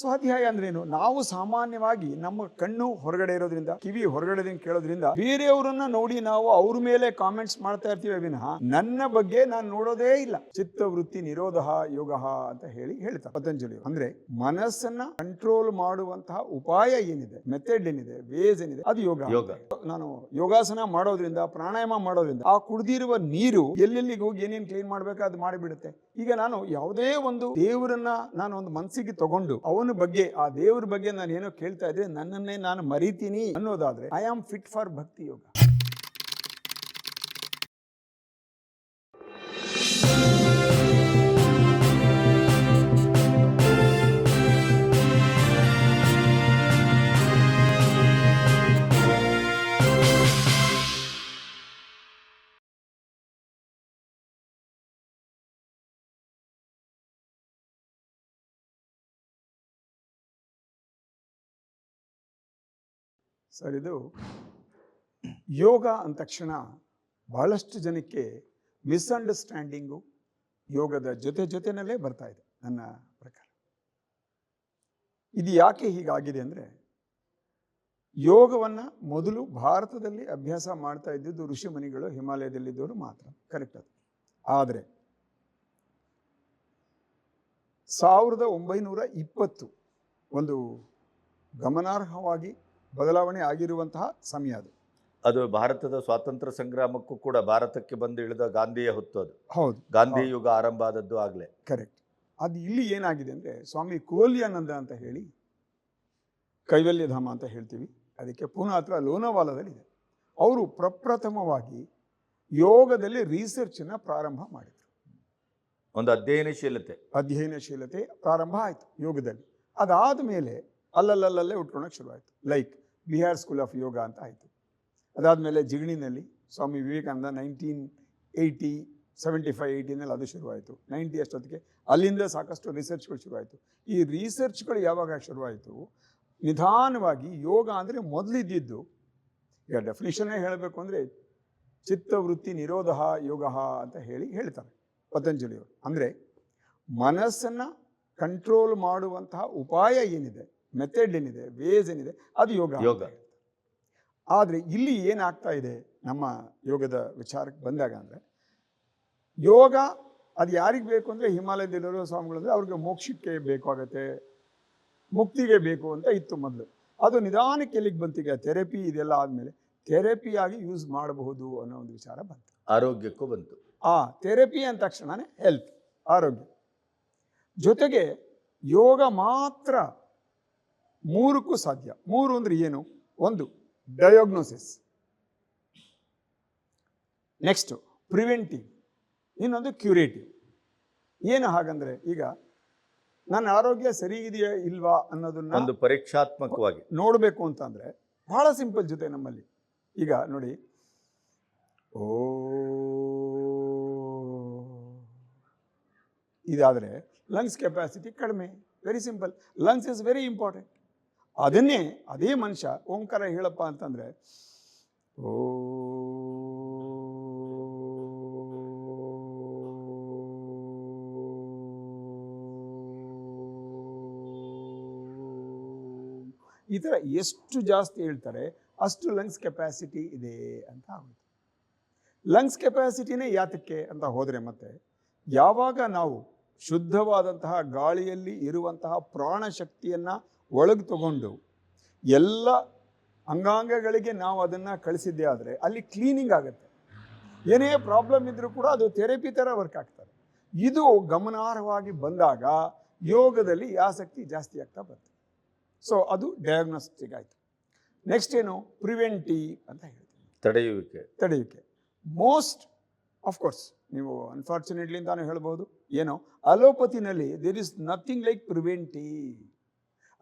ಸ್ವಾಧ್ಯಾಯ ಅಂದ್ರೇನು? ನಾವು ಸಾಮಾನ್ಯವಾಗಿ ನಮ್ಮ ಕಣ್ಣು ಹೊರಗಡೆ ಇರೋದ್ರಿಂದ ಕಿವಿ ಹೊರಗಡೆ ಕೇಳೋದ್ರಿಂದ ಬೇರೆಯವರನ್ನ ನೋಡಿ ನಾವು ಅವ್ರ ಮೇಲೆ ಕಾಮೆಂಟ್ಸ್ ಮಾಡ್ತಾ ಇರ್ತೀವಿ ವಿನಃ ನನ್ನ ಬಗ್ಗೆ ನಾನು ನೋಡೋದೇ ಇಲ್ಲ. ಚಿತ್ತವೃತ್ತಿ ನಿರೋಧ ಯೋಗ ಅಂತ ಹೇಳಿ ಹೇಳ್ತಾರೆ ಪತಂಜಲಿ ಅಂದ್ರೆ ಮನಸ್ಸನ್ನ ಕಂಟ್ರೋಲ್ ಮಾಡುವಂತಹ ಉಪಾಯ ಏನಿದೆ? ಮೆಥಡ್ ಏನಿದೆ? ವೇಸ್ ಏನಿದೆ? ಅದು ಯೋಗ. ಯೋಗ. ನಾನು ಯೋಗಾಸನ ಮಾಡೋದ್ರಿಂದ ಪ್ರಾಣಾಯಾಮ ಮಾಡೋದ್ರಿಂದ ಆ ಕುಡಿದಿರುವ ನೀರು ಎಲ್ಲೆಲ್ಲಿಗೆ ಹೋಗಿ ಏನೇನು ಕ್ಲೀನ್ ಮಾಡ್ಬೇಕು ಅದು ಮಾಡಿಬಿಡುತ್ತೆ. ಈಗ ನಾನು ಯಾವುದೇ ಒಂದು ದೇವರನ್ನ ನಾನು ಒಂದು ಮನಸ್ಸಿಗೆ ತಗೊಂಡು ಅವನ ಬಗ್ಗೆ, ಆ ದೇವರ ಬಗ್ಗೆ ನಾನು ಏನೋ ಕೇಳ್ತಾ ಇದ್ರೆ ನನ್ನನ್ನೇ ನಾನು ಮರಿತೀನಿ ಅನ್ನೋದಾದ್ರೆ ಐ ಆಮ್ ಫಿಟ್ ಫಾರ್ ಭಕ್ತಿ ಯೋಗ. ಸರ್, ಇದು ಯೋಗ ಅಂದ ತಕ್ಷಣ ಬಹಳಷ್ಟು ಜನಕ್ಕೆ ಮಿಸ್ಅಂಡರ್ಸ್ಟ್ಯಾಂಡಿಂಗು ಯೋಗದ ಜೊತೆ ಜೊತೆನಲ್ಲೇ ಬರ್ತಾ ಇದೆ ನನ್ನ ಪ್ರಕಾರ. ಇದು ಯಾಕೆ ಹೀಗಾಗಿದೆ ಅಂದರೆ ಯೋಗವನ್ನು ಮೊದಲು ಭಾರತದಲ್ಲಿ ಅಭ್ಯಾಸ ಮಾಡ್ತಾ ಇದ್ದಿದ್ದು ಋಷಿಮುನಿಗಳು ಹಿಮಾಲಯದಲ್ಲಿದ್ದವರು ಮಾತ್ರ ಕರೆಕ್ಟ್ ಅದು. ಆದರೆ ಸಾವಿರದ ಒಂಬೈನೂರ ಇಪ್ಪತ್ತು ಒಂದು ಗಮನಾರ್ಹವಾಗಿ ಬದಲಾವಣೆ ಆಗಿರುವಂತಹ ಸಮಯ ಅದು. ಅದು ಭಾರತದ ಸ್ವಾತಂತ್ರ್ಯ ಸಂಗ್ರಾಮಕ್ಕೂ ಕೂಡ ಭಾರತಕ್ಕೆ ಬಂದು ಇಳಿದ ಗಾಂಧಿಯ ಹೊತ್ತು ಅದು. ಹೌದು. ಗಾಂಧಿ ಯುಗ ಆರಂಭ ಆದದ್ದು ಆಗಲೇ. ಕರೆಕ್ಟ್. ಅದು ಇಲ್ಲಿ ಏನಾಗಿದೆ ಅಂದರೆ ಸ್ವಾಮಿ ಕುವಲ್ಯಾನಂದ ಅಂತ ಹೇಳಿ ಕೈವಲ್ಯಧಾಮ ಅಂತ ಹೇಳ್ತೀವಿ. ಅದಕ್ಕೆ ಪುನಃ ಹತ್ರ ಲೋನಾವಾಲದಲ್ಲಿದೆ. ಅವರು ಪ್ರಪ್ರಥಮವಾಗಿ ಯೋಗದಲ್ಲಿ ರಿಸರ್ಚನ್ನು ಪ್ರಾರಂಭ ಮಾಡಿದರು. ಒಂದು ಅಧ್ಯಯನಶೀಲತೆ. ಅಧ್ಯಯನಶೀಲತೆ ಪ್ರಾರಂಭ ಆಯಿತು ಯೋಗದಲ್ಲಿ. ಅದಾದ ಮೇಲೆ ಅಲ್ಲಲ್ಲಲ್ಲೇ ಉಟ್ಕೊಳಕ್ಕೆ ಶುರುವಾಯಿತು. Like Bihar school of Yoga ಅಂತ ಆಯಿತು. ಅದಾದಮೇಲೆ ಜಿಗಣಿನಲ್ಲಿ Swami Vivekananda nineteen eighty seventy five ಏಯ್ಟಿನಲ್ಲಿ ಅದು ಶುರುವಾಯಿತು. ನೈಂಟಿ ಅಷ್ಟೊತ್ತಿಗೆ ಅಲ್ಲಿಂದ ಸಾಕಷ್ಟು ರಿಸರ್ಚ್ಗಳು ಶುರುವಾಯಿತು. ಈ ರಿಸರ್ಚ್ಗಳು ಯಾವಾಗ ಶುರುವಾಯಿತು? ನಿಧಾನವಾಗಿ ಯೋಗ ಅಂದರೆ ಮೊದಲಿದ್ದಿದ್ದು, ಈಗ ಡೆಫಿನಿಷನ್ನೇ ಹೇಳಬೇಕು ಅಂದರೆ ಚಿತ್ತವೃತ್ತಿ ನಿರೋಧ ಯೋಗ ಅಂತ ಹೇಳಿ ಹೇಳ್ತಾರೆ ಪತಂಜಲಿಯವರು. ಅಂದರೆ ಮನಸ್ಸನ್ನು ಕಂಟ್ರೋಲ್ ಮಾಡುವಂತಹ ಉಪಾಯ ಏನಿದೆ? ಮೆಥಡ್ ಏನಿದೆ ವೇಸ್ ಏನಿದೆ ಅದು ಯೋಗ ಯೋಗ. ಆದರೆ ಇಲ್ಲಿ ಏನಾಗ್ತಾ ಇದೆ ನಮ್ಮ ಯೋಗದ ವಿಚಾರಕ್ಕೆ ಬಂದಾಗ ಅಂದರೆ ಯೋಗ ಅದು ಯಾರಿಗೆ ಬೇಕು ಅಂದರೆ ಹಿಮಾಲಯದಲ್ಲಿರೋ ಸ್ವಾಮಿಗಳಂದ್ರೆ ಅವ್ರಿಗೆ ಮೋಕ್ಷಕ್ಕೆ ಬೇಕಾಗತ್ತೆ ಮುಕ್ತಿಗೆ ಬೇಕು ಅಂತ ಇತ್ತು ಮೊದಲು. ಅದು ನಿಧಾನಕ್ಕೆ ಎಲ್ಲಿಗೆ ಬಂತೀಗ ಥೆರಪಿ ಇದೆಲ್ಲ ಆದಮೇಲೆ ಥೆರಪಿಯಾಗಿ ಯೂಸ್ ಮಾಡಬಹುದು ಅನ್ನೋ ಒಂದು ವಿಚಾರ ಬಂತು. ಆರೋಗ್ಯಕ್ಕೂ ಬಂತು. ಆ ಥೆರಪಿ ಅಂದ ತಕ್ಷಣನೇ ಹೆಲ್ತ್ ಆರೋಗ್ಯ. ಜೊತೆಗೆ ಯೋಗ ಮಾತ್ರ ಮೂರಕ್ಕೂ ಸಾಧ್ಯ. ಮೂರು ಅಂದ್ರೆ ಏನು? ಒಂದು ಡಯಾಗ್ನೋಸಿಸ್ ನೆಕ್ಸ್ಟು ಪ್ರಿವೆಂಟಿವ್ ಇನ್ನೊಂದು ಕ್ಯೂರೇಟಿವ್ ಏನು ಹಾಗಂದ್ರೆ ಈಗ ನನ್ನ ಆರೋಗ್ಯ ಸರಿ ಇದೆಯಾ ಇಲ್ವಾ ಅನ್ನೋದನ್ನ ಒಂದು ಪರೀಕ್ಷಾತ್ಮಕವಾಗಿ. ನೋಡಬೇಕು ಅಂತಂದರೆ ಬಹಳ ಸಿಂಪಲ್ ಜೊತೆ ನಮ್ಮಲ್ಲಿ. ಈಗ ನೋಡಿ. ಓ. ಇದಾದರೆ ಲಂಗ್ಸ್ ಕೆಪಾಸಿಟಿ ಕಡಿಮೆ. Very simple lungs is very important ಅದನ್ನೇ ಅದೇ ಮನುಷ್ಯ, ಓಂಕಾರ ಹೇಳಪ್ಪ ಅಂತಂದರೆ ಓ ಈ ಥರ ಎಷ್ಟು ಜಾಸ್ತಿ ಹೇಳ್ತಾರೆ, ಅಷ್ಟು ಲಂಗ್ಸ್ ಕೆಪಾಸಿಟಿ ಇದೆ ಅಂತ ಆಗುತ್ತೆ. ಲಂಗ್ಸ್ ಕೆಪಾಸಿಟಿನೇ ಯಾತಕ್ಕೆ ಅಂತ ಹೋದರೆ ಮತ್ತೆ, ಯಾವಾಗ ನಾವು ಶುದ್ಧವಾದಂತಹ ಗಾಳಿಯಲ್ಲಿ ಇರುವಂತಹ ಪ್ರಾಣ ಶಕ್ತಿಯನ್ನು ಒಳಗೆ ತಗೊಂಡು ಎಲ್ಲ ಅಂಗಾಂಗಗಳಿಗೆ ನಾವು ಅದನ್ನು ಕಳಿಸಿದ್ದೇ ಆದರೆ ಅಲ್ಲಿ ಕ್ಲೀನಿಂಗ್ ಆಗುತ್ತೆ. ಏನೇ ಪ್ರಾಬ್ಲಮ್ ಇದ್ರೂ ಕೂಡ ಅದು ಥೆರಪಿ ಥರ ವರ್ಕ್ ಆಗ್ತದೆ. ಇದು ಗಮನಾರ್ಹವಾಗಿ ಬಂದಾಗ ಯೋಗದಲ್ಲಿ ಆಸಕ್ತಿ ಜಾಸ್ತಿ ಆಗ್ತಾ ಬರ್ತದೆ ಸೊ ಅದು ಡಯಾಗ್ನೋಸ್ಟಿಕ್ ಆಯಿತು. ನೆಕ್ಸ್ಟ್ ಏನು? ಪ್ರಿವೆಂಟಿ ಅಂತ ಹೇಳ್ತೀನಿ. ತಡೆಯುವಿಕೆ. ತಡೆಯುವಿಕೆ. ಮೋಸ್ಟ್ ಕೋರ್ಸ್ ನೀವು ಅನ್ಫಾರ್ಚುನೇಟ್ಲಿ ಅಂತಾನು ಹೇಳ್ಬೋದು. ಏನೋ? ಅಲೋಪತಿನಲ್ಲಿ there is nothing like preventive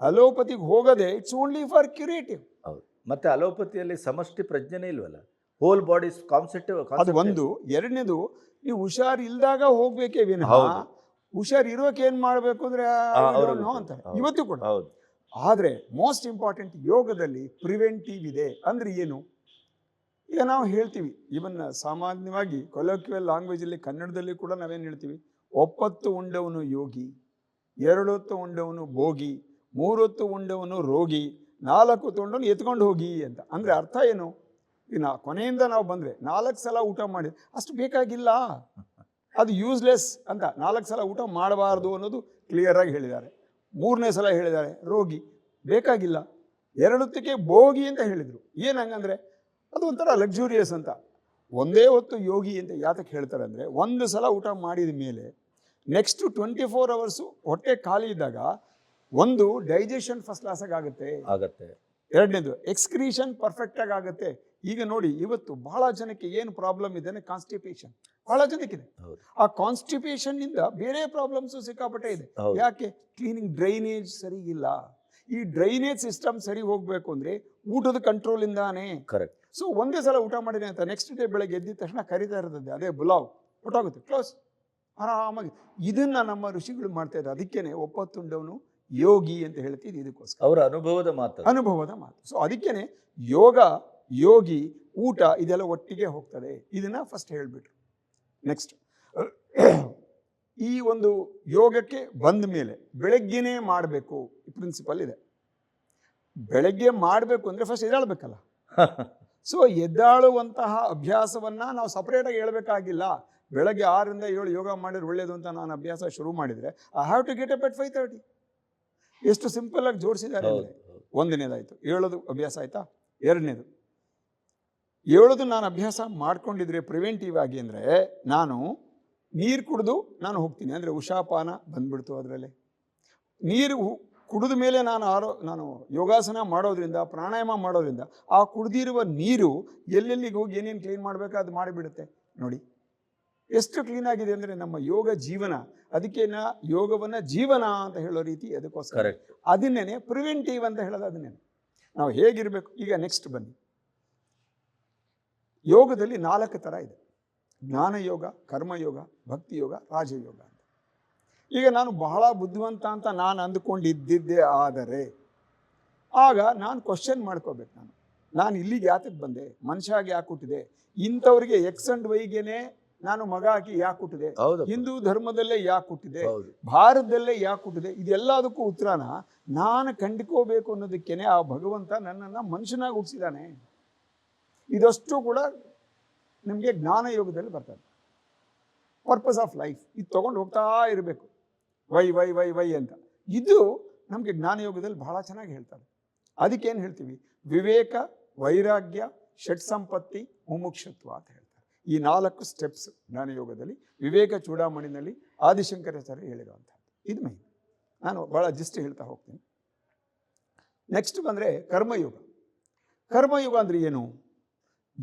ಅಲೋಪತಿಗೆ ಹೋಗದೆ ಇಟ್ಸ್ ಓನ್ಲಿ ಫಾರ್ ಕ್ಯೂರೇಟಿವ್ ಹೌದು. ಮತ್ತೆ ಅಲೋಪತಿಯಲ್ಲಿ ಸಮಷ್ಟಿ ಪ್ರಜ್ಞೆನೇ ಇಲ್ವಲ್ಲ? ಹೋಲ್ ಬಾಡಿ ಕಾನ್ಸೆಪ್ಟ್ ಅದು ಒಂದು. ಎರಡನೇದು ನೀವು ಹುಷಾರ್ ಇಲ್ದಾಗ ಹೋಗ್ಬೇಕೇ ವಿನಃ. ಹುಷಾರ್ ಇರೋಕೆ ಏನ್ ಮಾಡ್ಬೇಕು ಅಂದ್ರೆ ಅಂತ. ಇವತ್ತು ಕೂಡ. ಹೌದು. ಆದರೆ ಮೋಸ್ಟ್ ಇಂಪಾರ್ಟೆಂಟ್ ಯೋಗದಲ್ಲಿ ಪ್ರಿವೆಂಟಿವ್ ಇದೆ. ಅಂದ್ರೆ ಏನು? ಈಗ ನಾವು ಹೇಳ್ತೀವಿ ಇವನ್ನ ಸಾಮಾನ್ಯವಾಗಿ ಕೊಲೋಕ್ಯುವಲ್ ಲ್ಯಾಂಗ್ವೇಜಲ್ಲಿ ಕನ್ನಡದಲ್ಲಿ ಕೂಡ ನಾವೇನು ಹೇಳ್ತೀವಿ? ಒಪ್ಪತ್ತು ಉಂಡವನು ಯೋಗಿ ಎರಡೊತ್ತು ಉಂಡವನು ಭೋಗಿ. ಮೂರೊತ್ತು ಉಂಡವನು ರೋಗಿ, ನಾಲ್ಕು ತುಂಡನ್ನು ಎತ್ಕೊಂಡು ಹೋಗಿ ಅಂತ. ಅಂದರೆ ಅರ್ಥ ಏನು? ಈಗ ನಾ ಕೊನೆಯಿಂದ ನಾವು ಬಂದರೆ ನಾಲ್ಕು ಸಲ ಊಟ ಮಾಡಿ, ಅಷ್ಟು ಬೇಕಾಗಿಲ್ಲ. ಅದು ಯೂಸ್ಲೆಸ್ ಅಂತ. ನಾಲ್ಕು ಸಲ ಊಟ ಮಾಡಬಾರ್ದು ಅನ್ನೋದು ಕ್ಲಿಯರಾಗಿ ಹೇಳಿದ್ದಾರೆ. ಮೂರನೇ ಸಲ ಹೇಳಿದ್ದಾರೆ, ರೋಗಿ, ಬೇಕಾಗಿಲ್ಲ. ಎರಡೊತ್ತಿಗೆ ಭೋಗಿ ಅಂತ ಹೇಳಿದರು. ಏನು ಹಂಗಂದ್ರೆ, ಅದು ಒಂಥರ ಲಕ್ಸುರಿಯಸ್ ಅಂತ. ಒಂದೇ ಹೊತ್ತು ಯೋಗಿ ಅಂತ ಯಾತಕ್ಕೆ ಹೇಳ್ತಾರೆ ಅಂದರೆ, ಒಂದು ಸಲ ಊಟ ಮಾಡಿದ ಮೇಲೆ ನೆಕ್ಸ್ಟು ಟ್ವೆಂಟಿ ಫೋರ್ ಅವರ್ಸು ಹೊಟ್ಟೆ ಖಾಲಿ ಇದ್ದಾಗ ಒಂದು ಡೈಜೆಷನ್ ಫಸ್ಟ್ ಕ್ಲಾಸ್ ಆಗುತ್ತೆ. ಆಗತ್ತೆ. ಎರಡನೇದು ಎಕ್ಸ್ಕ್ರೀಷನ್ ಪರ್ಫೆಕ್ಟಾಗಿ ಆಗುತ್ತೆ. ಈಗ ನೋಡಿ ಇವತ್ತು ಬಹಳ ಜನಕ್ಕೆ ಏನು ಪ್ರಾಬ್ಲಮ್ ಇದೆ ಅಂದರೆ ಕಾನ್ಸ್ಟಿಪೇಷನ್ ಬಹಳ ಜನಕ್ಕೆ ಇದೆ ಆ ಕಾನ್ಸ್ಟಿಪೇಷನ್ನಿಂದ ಬೇರೆ ಪ್ರಾಬ್ಲಮ್ಸ್ ಸಿಕ್ಕಾಪಟ್ಟೆ ಇದೆ. ಯಾಕೆ? ಕ್ಲೀನಿಂಗ್ ಡ್ರೈನೇಜ್ ಸರಿ ಇಲ್ಲ. ಈ ಡ್ರೈನೇಜ್ ಸಿಸ್ಟಮ್ ಸರಿ ಹೋಗ್ಬೇಕು ಅಂದ್ರೆ ಊಟದ ಕಂಟ್ರೋಲ್ ಇಂದಾನೆ. ಕರೆಕ್ಟ್ ಸೊ ಒಂದೇ ಸಲ ಊಟ ಮಾಡಿದೆ ಅಂತ ನೆಕ್ಸ್ಟ್ ಡೇ ಬೆಳಗ್ಗೆ ಎದ್ದಿದ ತಕ್ಷಣ ಕರಿತಾ ಇರ್ತದೆ. ಅದೇ ಬುಲಾವ್ ಹೊಟ್ಟೋಗುತ್ತೆ ಕ್ಲೋಸ್ ಆರಾಮಾಗಿ. ಇದನ್ನ ನಮ್ಮ ಋಷಿಗಳು ಮಾಡ್ತಾ ಇದ್ದಾರೆ. ಅದಕ್ಕೇನೆ ಒಪ್ಪತ್ತುಂಡವನು ಯೋಗಿ ಅಂತ ಹೇಳ್ತೀವಿ ಇದಕ್ಕೋಸ್ಕರ. ಅವರ ಅನುಭವದ ಮಾತು ಅನುಭವದ ಮಾತು. ಸೊ ಅದಕ್ಕೇನೆ ಯೋಗ ಯೋಗಿ ಊಟ ಇದೆಲ್ಲ ಒಟ್ಟಿಗೆ ಹೋಗ್ತದೆ. ಇದನ್ನ ಫಸ್ಟ್ ಹೇಳಿಬಿಟ್ರು. ನೆಕ್ಸ್ಟ್ ಈ ಒಂದು ಯೋಗಕ್ಕೆ ಬಂದ ಮೇಲೆ ಬೆಳಗ್ಗೆನೇ ಮಾಡಬೇಕು. ಈ ಪ್ರಿನ್ಸಿಪಲ್ ಇದೆ. ಬೆಳಗ್ಗೆ ಮಾಡಬೇಕು ಅಂದರೆ ಫಸ್ಟ್ ಎದ್ದಾಳ್ಬೇಕಲ್ಲ. ಸೊ ಎದ್ದಾಳುವಂತಹ ಅಭ್ಯಾಸವನ್ನ ನಾವು ಸಪ್ರೇಟಾಗಿ ಹೇಳಬೇಕಾಗಿಲ್ಲ. ಬೆಳಗ್ಗೆ ಆರರಿಂದ ಏಳು ಯೋಗ ಮಾಡಿದ್ರೆ ಒಳ್ಳೇದು ಅಂತ ನಾನು ಅಭ್ಯಾಸ ಶುರು ಮಾಡಿದರೆ I have to get up at five thirty ಎಷ್ಟು ಸಿಂಪಲ್ ಆಗಿ ಜೋಡಿಸಿದ್ದಾರೆ ಅಂದರೆ. ಒಂದನೇದಾಯ್ತು. ಏಳೋದು ಅಭ್ಯಾಸ ಆಯ್ತಾ? ಎರಡನೇದು. ಹೇಳೋದು ನಾನು ಅಭ್ಯಾಸ ಮಾಡ್ಕೊಂಡಿದ್ರೆ ಪ್ರಿವೆಂಟಿವ್ ಆಗಿ ಅಂದರೆ ನಾನು ನೀರು ಕುಡಿದು ನಾನು ಹೋಗ್ತೀನಿ. ಅಂದರೆ ಉಷಾಪಾನ ಬಂದ್ಬಿಡ್ತು ಅದರಲ್ಲಿ. ನೀರು ಕುಡಿದ ಮೇಲೆ ನಾನು ಆರೋ ನಾನು ಯೋಗಾಸನ ಮಾಡೋದ್ರಿಂದ ಪ್ರಾಣಾಯಾಮ ಮಾಡೋದ್ರಿಂದ ಆ ಕುಡಿದಿರುವ ನೀರು ಎಲ್ಲೆಲ್ಲಿಗೆ ಹೋಗಿ ಏನೇನು ಕ್ಲೀನ್ ಮಾಡಬೇಕು ಅದು ಮಾಡಿಬಿಡುತ್ತೆ. ನೋಡಿ. ಎಷ್ಟು ಕ್ಲೀನ್ ಆಗಿದೆ ಅಂದರೆ ನಮ್ಮ ಯೋಗ ಜೀವನ ಅದಕ್ಕೆ ನಾ ಯೋಗವನ್ನ ಜೀವನ ಅಂತ ಹೇಳೋ ರೀತಿ ಅದಕ್ಕೋಸ್ಕರ. ಅದನ್ನೇ ಪ್ರಿವೆಂಟಿವ್ ಅಂತ ಹೇಳೋದು ಅದನ್ನೇ ನಾವು ಹೇಗಿರಬೇಕು? ಈಗ ನೆಕ್ಸ್ಟ್ ಬನ್ನಿ. ಯೋಗದಲ್ಲಿ ನಾಲ್ಕು ಥರ ಇದೆ. ಜ್ಞಾನ ಯೋಗ ಕರ್ಮಯೋಗ ಭಕ್ತಿ ಯೋಗ ರಾಜಯೋಗ ಅಂತ. ಈಗ ನಾನು ಬಹಳ ಬುದ್ಧಿವಂತ ಅಂತ ನಾನು ಅಂದುಕೊಂಡಿದ್ದಿದ್ದೆ ಆದರೆ ಆಗ ನಾನು ಕ್ವಶನ್ ಮಾಡ್ಕೋಬೇಕು ನಾನು. ನಾನು ಇಲ್ಲಿಗೆ ಯಾತಕ್ಕೆ ಬಂದೆ? ಮನುಷ್ಯಾಗೆ ಯಾಕೆ ಹುಟ್ಟಿದೆ? ಇಂಥವ್ರಿಗೆ ಎಕ್ಸ್ ಅಂಡ್ ವೈಗೆನೆ ನಾನು ಮಗ ಹಾಕಿ ಯಾಕೆ ಹುಟ್ಟಿದೆ? ಹೌದು. ಧರ್ಮದಲ್ಲೇ ಯಾಕೆ ಹುಟ್ಟಿದೆ? ಭಾರತದಲ್ಲೇ ಯಾಕೆ ಹುಟ್ಟಿದೆ? ಇದೆಲ್ಲದಕ್ಕೂ ಉತ್ತರನ ನಾನು ಕಂಡುಕೋಬೇಕು ಅನ್ನೋದಕ್ಕೇನೆ ಆ ಭಗವಂತ ನನ್ನನ್ನು ಮನುಷ್ಯನಾಗಿ ಹುಟ್ಟಿಸಿದ್ದಾನೆ ಇದಷ್ಟು ಕೂಡ ನಿಮಗೆ ಜ್ಞಾನ ಯೋಗದಲ್ಲಿ ಬರ್ತದೆ. ಪರ್ಪಸ್ ಆಫ್ ಲೈಫ್ ಇದು ತಗೊಂಡು ಹೋಗ್ತಾ ಇರಬೇಕು. ವೈ ವೈ ವೈ ವೈ ಅಂತ. ಇದು ನಮಗೆ ಜ್ಞಾನ ಯೋಗದಲ್ಲಿ ಬಹಳ ಚೆನ್ನಾಗಿ ಹೇಳ್ತಾರೆ. ಅದಕ್ಕೇನು ಹೇಳ್ತೀವಿ? ವಿವೇಕ ವೈರಾಗ್ಯ ಷಟ್ ಸಂಪತ್ತಿ ಮುಮುಕ್ಷತ್ವ ಅಂತ ಈ ನಾಲ್ಕು ಸ್ಟೆಪ್ಸ್ ಜ್ಞಾನಯೋಗದಲ್ಲಿ ವಿವೇಕ ಚೂಡಾಮಣಿನಲ್ಲಿ ಆದಿಶಂಕರಾಚಾರ್ಯ ಹೇಳಿರುವಂಥದ್ದು. ಇದು ಮೈನ್ ನಾನು ಭಾಳ ಜಿಸ್ಟ್ ಹೇಳ್ತಾ ಹೋಗ್ತೀನಿ. ನೆಕ್ಸ್ಟ್ ಬಂದರೆ ಕರ್ಮಯುಗ. ಕರ್ಮಯುಗ ಅಂದರೆ ಏನು?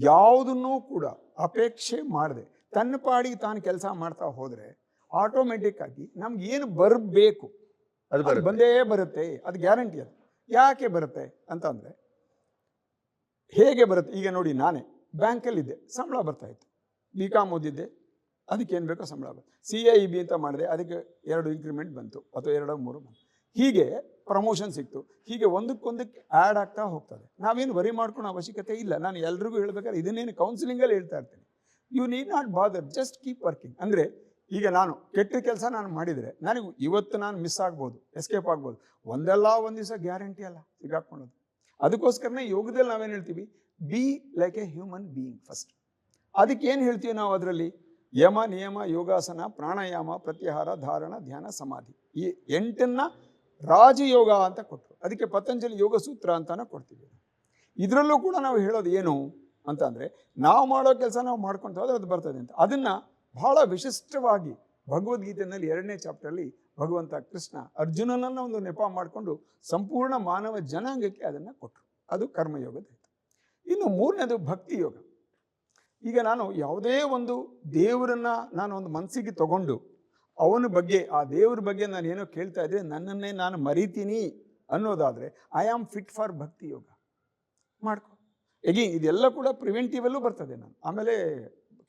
ಯಾವುದನ್ನೂ ಕೂಡ ಅಪೇಕ್ಷೆ ಮಾಡದೆ ತನ್ನ ಪಾಡಿಗೆ ತಾನು ಕೆಲಸ ಮಾಡ್ತಾ ಹೋದರೆ ಆಟೋಮೆಟಿಕ್ ಆಗಿ ನಮ್ಗೆ ಏನು ಬರಬೇಕು? ಅದು ಬಂದೇ ಬರುತ್ತೆ. ಅದು ಗ್ಯಾರಂಟಿ ಅದು. ಯಾಕೆ ಬರುತ್ತೆ ಅಂತ ಅಂದರೆ ಹೇಗೆ ಬರುತ್ತೆ? ಈಗ ನೋಡಿ ನಾನೇ. ಬ್ಯಾಂಕಲ್ಲಿದ್ದೆ. ಸಂಬಳ ಬರ್ತಾ ಇತ್ತು. ಬಿ ಕಾಮ್ ಓದಿದ್ದೆ. ಅದಕ್ಕೆ ಏನು ಬೇಕೋ ಸಂಬಳ ಬಂತು ಸಿ ಐ ಬಿ ಅಂತ ಮಾಡಿದೆ. ಅದಕ್ಕೆ ಎರಡು ಇನ್ಕ್ರಿಮೆಂಟ್ ಬಂತು. ಅಥವಾ ಎರಡೋ, ಮೂರು ಬಂತು. ಹೀಗೆ ಪ್ರಮೋಷನ್ ಸಿಕ್ತು. ಹೀಗೆ ಒಂದಕ್ಕೊಂದಕ್ಕೆ ಆ್ಯಡ್ ಆಗ್ತಾ ಹೋಗ್ತದೆ. ನಾವೇನು ವರಿ ಮಾಡ್ಕೊಳ್ಳೋ ಅವಶ್ಯಕತೆ ಇಲ್ಲ. ನಾನು ಎಲ್ರಿಗೂ ಹೇಳ್ಬೇಕಾದ್ರೆ ಇದನ್ನೇನು ಕೌನ್ಸಿಲಿಂಗಲ್ಲಿ ಹೇಳ್ತಾ ಇರ್ತೀನಿ. You need not bother just keep working ಅಂದರೆ ಈಗ ನಾನು ಕೆಟ್ಟ ಕೆಲಸ ನಾನು ಮಾಡಿದರೆ ನನಗೆ ಇವತ್ತು ನಾನು ಮಿಸ್ ಆಗ್ಬೋದು ಎಸ್ಕೇಪ್ ಆಗ್ಬೋದು. ಒಂದಲ್ಲ ಒಂದು ದಿವಸ ಗ್ಯಾರಂಟಿ ಅಲ್ಲ. ಸಿಗಾಕೊಳ್ಳೋದು ಅದಕ್ಕೋಸ್ಕರನೇ ಯೋಗದಲ್ಲಿ ನಾವೇನು ಹೇಳ್ತೀವಿ? Be like a human being first ಅದಕ್ಕೆ ಏನು ಹೇಳ್ತೀವಿ ನಾವು ಅದರಲ್ಲಿ? ಯಮ, ನಿಯಮ, ಯೋಗಾಸನ, ಪ್ರಾಣಾಯಾಮ, ಪ್ರತ್ಯಾಹಾರ, ಧಾರಣ, ಧ್ಯಾನ, ಸಮಾಧಿ. ಈ ಎಂಟನ್ನ ರಾಜಯೋಗ ಅಂತ ಕೊಟ್ಟರು ಅದಕ್ಕೆ ಪತಂಜಲಿ ಯೋಗ ಸೂತ್ರ ಅಂತಾನೆ ಕೊಡ್ತೀವಿ. ಇದರಲ್ಲೂ ಕೂಡ ನಾವು ಹೇಳೋದು ಏನು ಅಂತಂದರೆ, ನಾವು ಮಾಡೋ ಕೆಲಸ ನಾವು ಮಾಡ್ಕೊಂಡು ಹೋದ್ರೆ ಅದು ಬರ್ತದೆ ಅಂತ. ಅದನ್ನು ಬಹಳ ವಿಶಿಷ್ಟವಾಗಿ ಭಗವದ್ಗೀತೆಯಲ್ಲಿ ಎರಡನೇ ಚಾಪ್ಟರಲ್ಲಿ ಭಗವಂತ ಕೃಷ್ಣ ಅರ್ಜುನನನ್ನು ಒಂದು ನೆಪ ಮಾಡಿಕೊಂಡು ಸಂಪೂರ್ಣ ಮಾನವ ಜನಾಂಗಕ್ಕೆ ಅದನ್ನು ಕೊಟ್ಟರು ಅದು ಕರ್ಮಯೋಗದ ಇನ್ನು ಮೂರನೇದು ಭಕ್ತಿ ಯೋಗ. ಈಗ ನಾನು ಯಾವುದೇ ಒಂದು ದೇವರನ್ನ ನಾನು ಒಂದು ಮನಸ್ಸಿಗೆ ತಗೊಂಡು ಅವನ ಬಗ್ಗೆ ಆ ದೇವ್ರ ಬಗ್ಗೆ ನಾನು ಏನೋ ಕೇಳ್ತಾ ಇದ್ದರೆ ನನ್ನನ್ನೇ ನಾನು ಮರಿತೀನಿ ಅನ್ನೋದಾದರೆ ಐ ಆಮ್ ಫಿಟ್ ಫಾರ್ ಭಕ್ತಿ ಯೋಗ. ಮಾಡ್ಕೊ. ಎಗೇನ್ ಇದೆಲ್ಲ ಕೂಡ ಪ್ರಿವೆಂಟಿವಲ್ಲೂ ಬರ್ತದೆ ನಾನು. ಆಮೇಲೆ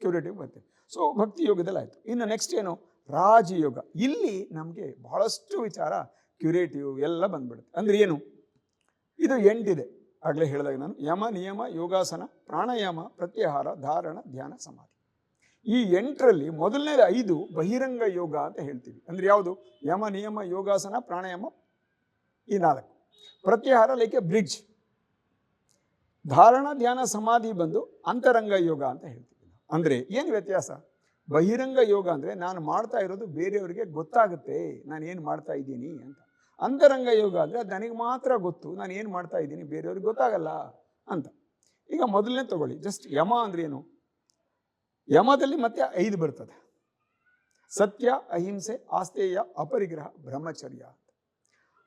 ಕ್ಯೂರೇಟಿವ್ ಬರ್ತೇನೆ ಸೊ ಭಕ್ತಿ ಯೋಗದಲ್ಲಿ ಆಯಿತು. ಇನ್ನು ನೆಕ್ಸ್ಟ್ ಏನು? ರಾಜಯೋಗ ಇಲ್ಲಿ ನಮಗೆ ಬಹಳಷ್ಟು ವಿಚಾರ ಕ್ಯೂರೇಟಿವ್ ಎಲ್ಲ ಬಂದ್ಬಿಡುತ್ತೆ. ಅಂದರೆ ಏನು? ಇದು ಎಂಟಿದೆ ಆಗಲೇ ಹೇಳಿದಾಗ ನಾನು, ಯಮ, ನಿಯಮ, ಯೋಗಾಸನ, ಪ್ರಾಣಾಯಾಮ, ಪ್ರತ್ಯಾಹಾರ, ಧಾರಣ, ಧ್ಯಾನ, ಸಮಾಧಿ. ಈ ಎಂಟರಲ್ಲಿ ಮೊದಲನೇ ಐದು ಬಹಿರಂಗ ಯೋಗ ಅಂತ ಹೇಳ್ತೀವಿ. ಅಂದರೆ ಯಾವುದು? ಯಮ, ನಿಯಮ, ಯೋಗಾಸನ, ಪ್ರಾಣಾಯಾಮ ಈ ನಾಲ್ಕು. ಪ್ರತ್ಯಾಹಾರ, ಲೈಕ್ ಎ ಬ್ರಿಡ್ಜ್. ಧಾರಣ, ಧ್ಯಾನ, ಸಮಾಧಿ ಬಂದು ಅಂತರಂಗ ಯೋಗ ಅಂತ ಹೇಳ್ತೀವಿ ನಾವು. ಅಂದ್ರೆ ಏನು ವ್ಯತ್ಯಾಸ? ಬಹಿರಂಗ ಯೋಗ ಅಂದರೆ ನಾನು ಮಾಡ್ತಾ ಇರೋದು ಬೇರೆಯವರಿಗೆ ಗೊತ್ತಾಗುತ್ತೆ. ನಾನು ಏನು ಮಾಡ್ತಾ ಇದ್ದೀನಿ ಅಂತ. ಅಂತರಂಗ ಯೋಗ ಅಂದರೆ ಅದು ನನಗೆ ಮಾತ್ರ ಗೊತ್ತು, ನಾನು ಏನು ಮಾಡ್ತಾ ಇದ್ದೀನಿ ಬೇರೆಯವ್ರಿಗೆ ಗೊತ್ತಾಗಲ್ಲ ಅಂತ. ಈಗ ಮೊದಲನೇ ತಗೊಳ್ಳಿ ಜಸ್ಟ್ ಯಮ ಅಂದ್ರೆ ಏನು? ಯಮದಲ್ಲಿ ಮತ್ತೆ ಐದು ಬರ್ತದೆ. ಸತ್ಯ, ಅಹಿಂಸೆ ಆಸ್ತೇಯ ಅಪರಿಗ್ರಹ, ಬ್ರಹ್ಮಚರ್ಯ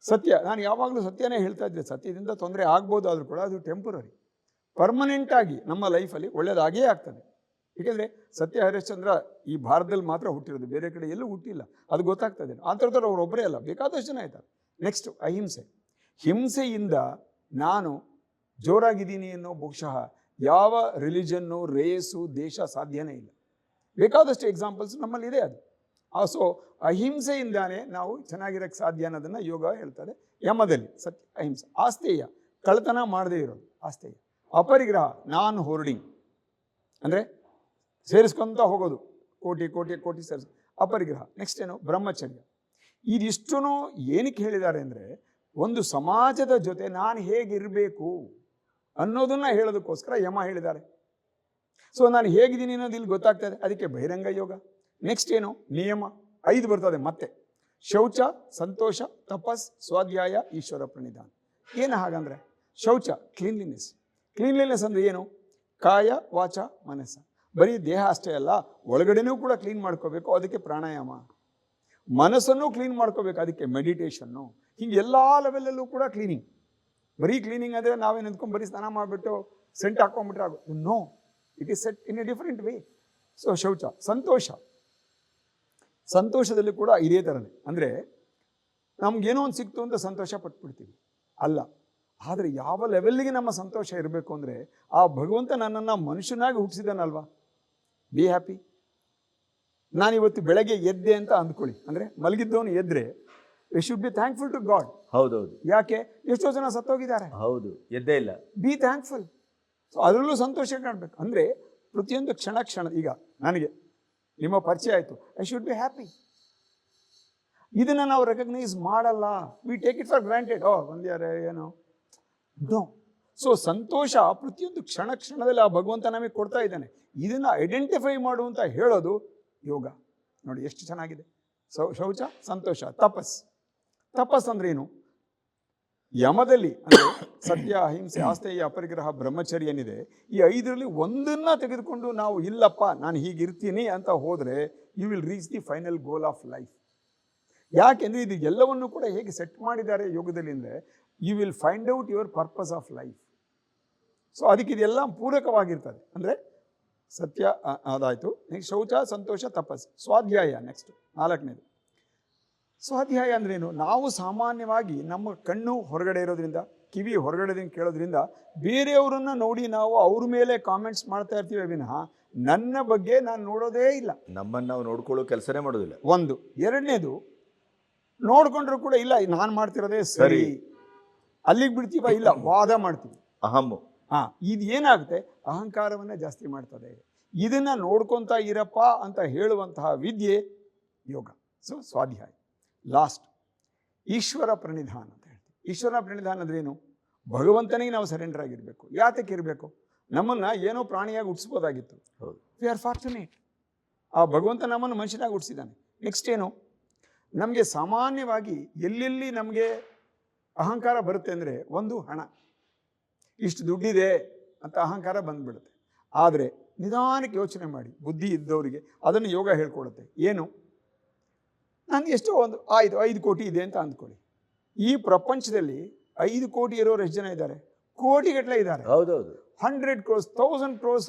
ಸತ್ಯ, ನಾನು ಯಾವಾಗಲೂ ಸತ್ಯನೇ ಹೇಳ್ತಾ ಇದ್ದೆ, ಸತ್ಯದಿಂದ ತೊಂದರೆ ಆಗ್ಬೋದು ಆದರೂ ಕೂಡ ಅದು ಟೆಂಪರರಿ ಪರ್ಮನೆಂಟ್ ಆಗಿ ನಮ್ಮ ಲೈಫಲ್ಲಿ ಒಳ್ಳೆಯದಾಗೇ ಆಗ್ತದೆ. ಏಕೆಂದರೆ ಸತ್ಯ ಹರಿಶ್ಚಂದ್ರ ಈ ಭಾರತದಲ್ಲಿ ಮಾತ್ರ ಹುಟ್ಟಿರೋದು, ಬೇರೆ ಕಡೆ ಎಲ್ಲೂ ಹುಟ್ಟಿಲ್ಲ. ಅದು ಗೊತ್ತಾಗ್ತದೆ ಆ ಥರದವ್ರು ಅವರೊಬ್ಬರೇ ಅಲ್ಲ, ಬೇಕಾದಷ್ಟು ಜನ ಇದ್ದಾರೆ. ನೆಕ್ಸ್ಟ್ ಅಹಿಂಸೆ. ಹಿಂಸೆಯಿಂದ ನಾನು ಜೋರಾಗಿದ್ದೀನಿ ಅನ್ನೋ ಬಹುಶಃ ಯಾವ ರಿಲಿಜನ್ನು, ರೇಸು, ದೇಶ ಸಾಧ್ಯನೇ ಇಲ್ಲ. ಬೇಕಾದಷ್ಟು ಎಕ್ಸಾಂಪಲ್ಸ್ ನಮ್ಮಲ್ಲಿ ಇದೆ ಅದು. ಆ ಸೊ ಅಹಿಂಸೆಯಿಂದಾನೇ ನಾವು ಚೆನ್ನಾಗಿರೋಕ್ಕೆ ಸಾಧ್ಯ ಅನ್ನೋದನ್ನು ಯೋಗ ಹೇಳ್ತದೆ. ಯಮದಲ್ಲಿ, ಸತ್ಯ, ಅಹಿಂಸೆ. ಆಸ್ತೇಯ ಕಳ್ಳತನ ಮಾಡದೇ ಇರೋದು ಆಸ್ತೇಯ ಅಪರಿಗ್ರಹ, ನಾನ್ ಹೋರ್ಡಿಂಗ್ ಅಂದರೆ, ಸೇರಿಸ್ಕೊತ ಹೋಗೋದು. ಕೋಟಿ ಕೋಟಿ ಕೋಟಿ ಸೇರಿಸ್. ಅಪರಿಗ್ರಹ. ನೆಕ್ಸ್ಟ್ ಏನು? ಬ್ರಹ್ಮಚರ್ಯ. ಇದಿಷ್ಟೂ ಏನಕ್ಕೆ ಹೇಳಿದ್ದಾರೆ ಅಂದರೆ, ಒಂದು ಸಮಾಜದ ಜೊತೆ ನಾನು ಹೇಗಿರಬೇಕು ಅನ್ನೋದನ್ನ ಹೇಳೋದಕ್ಕೋಸ್ಕರ ಯಮ ಹೇಳಿದ್ದಾರೆ. ಸೊ ನಾನು ಹೇಗಿದ್ದೀನಿ ಅನ್ನೋದು ಇಲ್ಲಿ ಗೊತ್ತಾಗ್ತದೆ ಅದಕ್ಕೆ ಬಹಿರಂಗ ಯೋಗ ನೆಕ್ಸ್ಟ್ ಏನು? ನಿಯಮ. ಐದು ಬರ್ತದೆ ಮತ್ತೆ. ಶೌಚ, ಸಂತೋಷ, ತಪಸ್, ಸ್ವಾಧ್ಯಾಯ, ಈಶ್ವರ ಪ್ರಣಿಧಾನ. ಏನು ಹಾಗಂದ್ರೆ, ಶೌಚ ಕ್ಲೀನ್ಲಿನೆಸ್ ಕ್ಲೀನ್ಲಿನೆಸ್ ಅಂದ್ರೆ ಏನು? ಕಾಯ, ವಾಚ, ಮನಸ್ಸ. ಬರೀ ದೇಹ ಅಷ್ಟೇ ಅಲ್ಲ, ಒಳಗಡೆನೂ ಕೂಡ ಕ್ಲೀನ್ ಮಾಡ್ಕೋಬೇಕು. ಅದಕ್ಕೆ ಪ್ರಾಣಾಯಾಮ. ಮನಸ್ಸನ್ನು ಕ್ಲೀನ್ ಮಾಡ್ಕೋಬೇಕು. ಅದಕ್ಕೆ ಮೆಡಿಟೇಷನ್ನು ಹಿಂಗೆ ಎಲ್ಲ ಲೆವೆಲಲ್ಲೂ ಕೂಡ ಕ್ಲೀನಿಂಗ್ ಬರೀ ಕ್ಲೀನಿಂಗ್ ಅಂದರೆ ನಾವೇ ನಿಂತ್ಕೊಂಡು ಬರೀ ಸ್ನಾನ ಮಾಡಿಬಿಟ್ಟು ಸೆಂಟ್ ಹಾಕೊಂಡ್ಬಿಟ್ರೆ ಆಗುತ್ತೆ no it is set in a different way so ಶೌಚ, ಸಂತೋಷ. ಸಂತೋಷದಲ್ಲಿ ಕೂಡ ಇದೇ ಥರನೇ ಅಂದರೆ ನಮ್ಗೇನೋ ಒಂದು ಸಿಕ್ತು ಅಂತ ಸಂತೋಷ ಪಟ್ಬಿಡ್ತೀವಿ. ಅಲ್ಲ, ಆದರೆ ಯಾವ ಲೆವೆಲ್ಗೆ ನಮ್ಮ ಸಂತೋಷ ಇರಬೇಕು ಅಂದರೆ ಆ ಭಗವಂತ ನನ್ನನ್ನು ಮನುಷ್ಯನಾಗಿ ಹುಟ್ಟಿಸಿದಾನಲ್ವಾ ಬಿ ಹ್ಯಾಪಿ ನಾನಿವತ್ತು ಬೆಳಗ್ಗೆ ಎದ್ದೆ ಅಂತ ಅಂದ್ಕೊಳ್ಳಿ. ಅಂದರೆ ಮಲಗಿದ್ದವನು ಎದ್ರೆ we should be thankful to God ಹೌದೌದು. ಯಾಕೆ? ಎಷ್ಟೋ ಜನ ಸತ್ತೋಗಿದ್ದಾರೆ. ಹೌದು ಎದ್ದೇ ಇಲ್ಲ. ಬಿ ಥ್ಯಾಂಕ್ಫುಲ್ ಸೊ ಅದರಲ್ಲೂ ಸಂತೋಷ ಕಾಣಬೇಕು. ಅಂದರೆ ಪ್ರತಿಯೊಂದು ಕ್ಷಣ ಕ್ಷಣ ಈಗ ನನಗೆ ನಿಮ್ಮ ಪರಿಚಯ ಆಯಿತು. ಐ ಶುಡ್ ಬಿ ಹ್ಯಾಪಿ ಇದನ್ನು ನಾವು ರೆಕಗ್ನೈಸ್ ಮಾಡಲ್ಲ. We take it for granted ಓ ಬಂದ್ಯಾರೆ ಏನು. ನೋ ಸೊ ಸಂತೋಷ ಪ್ರತಿಯೊಂದು ಕ್ಷಣ ಕ್ಷಣದಲ್ಲಿ ಆ ಭಗವಂತ ನಮಗೆ ಕೊಡ್ತಾ ಇದ್ದಾನೆ. ಇದನ್ನು ಐಡೆಂಟಿಫೈ ಮಾಡು ಅಂತ ಹೇಳೋದು ಯೋಗ. ನೋಡಿ ಎಷ್ಟು ಚೆನ್ನಾಗಿದೆ. ಸೌ ಶೌಚ, ಸಂತೋಷ, ತಪಸ್. ತಪಸ್ ಅಂದ್ರೆ ಏನು? ಯಮದಲ್ಲಿ ಅಂದರೆ ಸತ್ಯ, ಅಹಿಂಸೆ ಆಸ್ತೇಯ ಅಪರಿಗ್ರಹ, ಬ್ರಹ್ಮಚರ್ಯ ಏನಿದೆ, ಈ ಐದರಲ್ಲಿ ಒಂದನ್ನ ತೆಗೆದುಕೊಂಡು ನಾವು ಇಲ್ಲಪ್ಪ, ನಾನು ಹೀಗಿರ್ತೀನಿ ಅಂತ ಹೋದರೆ you will reach the final goal of life ಯಾಕೆಂದರೆ ಇದು ಎಲ್ಲವನ್ನು ಕೂಡ ಹೇಗೆ ಸೆಟ್ ಮಾಡಿದ್ದಾರೆ ಯೋಗದಲ್ಲಿ ಅಂದರೆ you will find out your purpose of life so ಅದಕ್ಕೆ ಇದೆಲ್ಲ ಪೂರಕವಾಗಿರ್ತದೆ. ಅಂದರೆ ಸತ್ಯ ಅದಾಯಿತು. ನೆಕ್ಸ್ಟ್ ಶೌಚ ಸಂತೋಷ ತಪಸ್. ಸ್ವಾಧ್ಯಾಯ ನೆಕ್ಸ್ಟ್ ನಾಲ್ಕನೇದು. ಸ್ವಾಧ್ಯಾಯ ಅಂದ್ರೇನು? ನಾವು ಸಾಮಾನ್ಯವಾಗಿ ನಮ್ಮ ಕಣ್ಣು ಹೊರಗಡೆ ಇರೋದ್ರಿಂದ ಕಿವಿ ಹೊರಗಡೆ ಕೇಳೋದ್ರಿಂದ ಬೇರೆಯವರನ್ನ ನೋಡಿ ನಾವು ಅವ್ರ ಮೇಲೆ ಕಾಮೆಂಟ್ಸ್ ಮಾಡ್ತಾ ಇರ್ತೀವಿ ವಿನಃ ನನ್ನ ಬಗ್ಗೆ ನಾನು ನೋಡೋದೇ ಇಲ್ಲ. ನಮ್ಮನ್ನು ನಾವು ನೋಡ್ಕೊಳ್ಳೋ ಕೆಲಸನೇ ಮಾಡೋದಿಲ್ಲ. ಒಂದು. ಎರಡನೇದು ನೋಡ್ಕೊಂಡ್ರು ಕೂಡ ಇಲ್ಲ ನಾನು ಮಾಡ್ತಿರೋದೇ ಸರಿ. ಸರಿ. ಅಲ್ಲಿಗೆ ಬಿಡ್ತೀವ? ಇಲ್ಲ ವಾದ ಮಾಡ್ತೀವಿ. ಅಹಮ್ಮು. ಹಾ ಇದು ಏನಾಗುತ್ತೆ? ಅಹಂಕಾರವನ್ನ ಜಾಸ್ತಿ ಮಾಡ್ತದೆ. ಇದನ್ನ ನೋಡ್ಕೊಂತ ಇರಪ್ಪ ಅಂತ ಹೇಳುವಂತಹ ವಿದ್ಯೆ ಯೋಗ. ಸೊ ಸ್ವಾಧ್ಯಾಯ. ಲಾಸ್ಟ್ ಈಶ್ವರ ಪ್ರಣಿಧಾನ ಅಂತ ಹೇಳ್ತೀವಿ. ಈಶ್ವರ ಪ್ರಣಿಧಾನ ಅಂದ್ರೇನು ಭಗವಂತನಿಗೆ ನಾವು ಸರೆಂಡರ್ ಆಗಿರಬೇಕು. ಯಾತಕ್ಕೆ ಇರಬೇಕು? ನಮ್ಮನ್ನ ಏನೋ ಪ್ರಾಣಿಯಾಗಿ ಹುಟ್ಟಿಸ್ಬೋದಾಗಿತ್ತು ಹೌದು. ವಿ ಆರ್ ಫಾರ್ಚುನೇಟ್ ಆ ಭಗವಂತ ನಮ್ಮನ್ನು ಮನುಷ್ಯನಾಗಿ ಹುಟ್ಟಿಸಿದ್ದಾನೆ ನೆಕ್ಸ್ಟ್ ಏನು? ನಮಗೆ ಸಾಮಾನ್ಯವಾಗಿ ಎಲ್ಲೆಲ್ಲಿ ನಮಗೆ ಅಹಂಕಾರ ಬರುತ್ತೆ ಅಂದರೆ ಒಂದು ಹಣ. ಇಷ್ಟು ದುಡ್ಡಿದೆ ಅಂತ ಅಹಂಕಾರ ಬಂದ್ಬಿಡುತ್ತೆ. ಆದರೆ ನಿಧಾನಕ್ಕೆ ಯೋಚನೆ ಮಾಡಿ ಬುದ್ಧಿ ಇದ್ದವರಿಗೆ ಅದನ್ನು ಯೋಗ ಹೇಳ್ಕೊಡುತ್ತೆ. ಏನು? ನಾನು ಎಷ್ಟೋ ಒಂದು ಆಯ್ತು ಐದು ಕೋಟಿ ಇದೆ ಅಂತ ಅಂದ್ಕೊಳ್ಳಿ. ಈ ಪ್ರಪಂಚದಲ್ಲಿ ಐದು ಕೋಟಿ ಇರೋರು ಎಷ್ಟು ಜನ ಇದ್ದಾರೆ? ಕೋಟಿಗಟ್ಟಲೆ ಇದ್ದಾರೆ. ಹೌದೌದು. Hundred crores thousand crores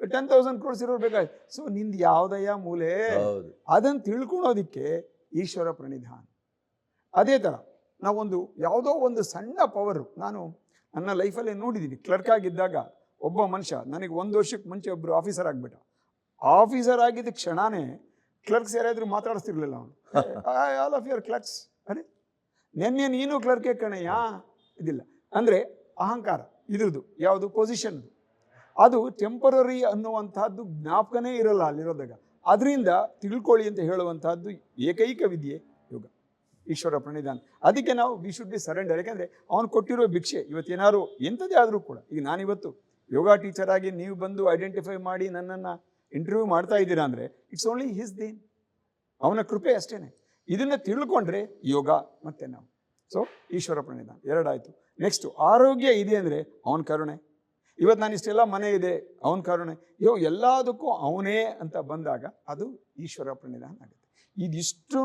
ten thousand crores ಇರೋರು ಬೇಕಾಯ್ತು ಸೊ ನಿಂದು ಯಾವುದಯ್ಯ ಮೂಲೆ? ಅದನ್ನು ತಿಳ್ಕೊಳೋದಿಕ್ಕೆ ಈಶ್ವರ ಪ್ರಣಿಧಾನ. ಅದೇ ಥರ ನಾವೊಂದು ಯಾವುದೋ ಒಂದು ಸಣ್ಣ ಪವರು ನಾನು ನನ್ನ ಲೈಫಲ್ಲೇ ನೋಡಿದ್ದೀನಿ ಕ್ಲರ್ಕ್ ಆಗಿದ್ದಾಗ ಒಬ್ಬ ಮನುಷ್ಯ ನನಗೆ ಒಂದು ವರ್ಷಕ್ಕೆ ಮುಂಚೆ ಒಬ್ಬರು ಆಫೀಸರ್ ಆಗಿಬಿಟ್ಟ. ಆಫೀಸರ್ ಆಗಿದ್ದ ಕ್ಷಣನೇ ಕ್ಲರ್ಕ್ಸ್ ಯಾರಾದರೂ ಮಾತಾಡಿಸ್ತಿರ್ಲಿಲ್ಲ ಅವನು. ಆಲ್ ಆಫ್ ಯುವರ್ ಕ್ಲರ್ಕ್ಸ್ ಅರೆ ನೆನ್ನೆ ನೀನು ಕ್ಲರ್ಕೇ ಕಣಯ್ಯ? ಇದಿಲ್ಲ. ಅಂದರೆ ಅಹಂಕಾರ ಇದ್ರದ್ದು ಯಾವುದು? ಪೊಸಿಷನ್ ಅದು ಟೆಂಪರರಿ ಅನ್ನುವಂಥದ್ದು ಜ್ಞಾಪಕನೇ ಇರಲ್ಲ ಅಲ್ಲಿರೋದಾಗ ಅದರಿಂದ ತಿಳ್ಕೊಳ್ಳಿ ಅಂತ ಹೇಳುವಂತಹದ್ದು ಏಕೈಕ ವಿದ್ಯೆ. ಈಶ್ವರ ಪ್ರಣಿಧಾನ ಅದಕ್ಕೆ ನಾವು ವಿ ಶುಡ್ ಬಿ ಸರೆಂಡರ್ ಯಾಕೆಂದರೆ ಅವನು ಕೊಟ್ಟಿರೋ ಭಿಕ್ಷೆ ಇವತ್ತೇನಾದ್ರು ಎಂಥದೇ ಆದರೂ ಕೂಡ. ಈಗ ನಾನಿವತ್ತು ಯೋಗ ಟೀಚರ್ ಆಗಿ ನೀವು ಬಂದು ಐಡೆಂಟಿಫೈ ಮಾಡಿ ನನ್ನನ್ನು ಇಂಟರ್ವ್ಯೂ ಮಾಡ್ತಾ ಇದ್ದೀರಾ ಅಂದರೆ ಇಟ್ಸ್ ಓನ್ಲಿ ಹಿಸ್ ದೇನ್ ಅವನ ಕೃಪೆ ಅಷ್ಟೇ ಇದನ್ನು ತಿಳ್ಕೊಂಡ್ರೆ ಯೋಗ ಮತ್ತೆ ನಾವು. ಸೊ ಈಶ್ವರ ಪ್ರಣಿಧಾನ ಎರಡಾಯಿತು. ನೆಕ್ಸ್ಟು ಆರೋಗ್ಯ ಇದೆ ಅಂದರೆ ಅವನ ಕರುಣೆ. ಇವತ್ತು ನಾನು ಇಷ್ಟೆಲ್ಲ ಮನೆ ಇದೆ, ಅವನ ಕರುಣೆ. ಯೋ, ಎಲ್ಲದಕ್ಕೂ ಅವನೇ ಅಂತ ಬಂದಾಗ ಅದು ಈಶ್ವರ ಪ್ರಣಿಧಾನ ಆಗುತ್ತೆ. ಇದಿಷ್ಟೂ